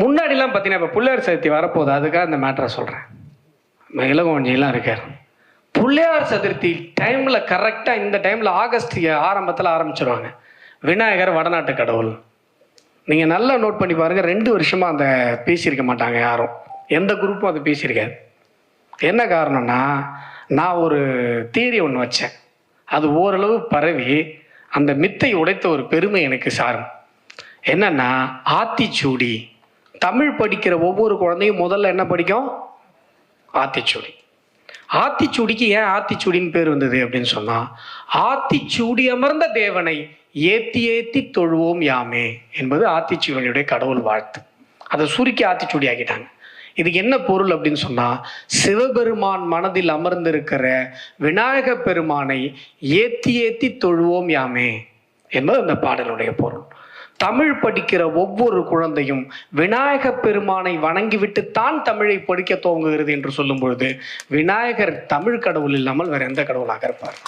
முன்னாடிலாம் பார்த்தீங்கன்னா இப்போ பிள்ளையார் சதுர்த்தி வரப்போகுது. அதுக்காக இந்த மேட்டரை சொல்கிறேன் இளங்கோஞ்சிலாம் இருக்கார். பிள்ளையார் சதுர்த்தி டைமில் கரெக்டாக இந்த டைமில் ஆகஸ்ட் ஆரம்பத்தில் ஆரம்பிச்சிருவாங்க. விநாயகர் வடநாட்டு கடவுள். நீங்கள் நல்லா நோட் பண்ணி பாருங்கள் ரெண்டு வருஷமாக அந்த பேசியிருக்க மாட்டாங்க யாரும். எந்த குரூப்பும் அது பேசியிருக்காது. என்ன காரணம்னா நான் ஒரு தியரி ஒன்று வச்சேன். அது ஓரளவு பரவி அந்த மித்தை உடைத்த ஒரு பெருமை எனக்கு சாரும். என்னன்னா ஆத்திச்சூடி. தமிழ் படிக்கிற ஒவ்வொரு குழந்தையும் முதல்ல என்ன படிக்கும்? ஆத்திச்சூடி. ஆத்திச்சூடிக்கு ஏன் ஆத்திச்சூடின்னு பேர் வந்தது அப்படின்னு சொன்னால் ஆத்திச்சூடி அமர்ந்த தேவனை ஏத்தி ஏத்தி தொழுவோம் யாமே என்பது ஆத்திச்சூடியுடைய கடவுள் வாழ்த்து. அதை சுருக்கி ஆத்திச்சூடி ஆக்கிட்டாங்க. இதுக்கு என்ன பொருள் அப்படின்னு சொன்னால் சிவபெருமான் மனதில் அமர்ந்திருக்கிற விநாயக பெருமானை ஏத்தி ஏத்தி தொழுவோம் யாமே என்பது அந்த பாடலுடைய பொருள். தமிழ் படிக்கிற ஒவ்வொரு குழந்தையும் விநாயக பெருமானை வணங்கிவிட்டு தான் தமிழை படிக்க துவங்குகிறது என்று சொல்லும் பொழுது விநாயகர் தமிழ் கடவுள் இல்லாமல் வேற எந்த கடவுளாக இருப்பார்?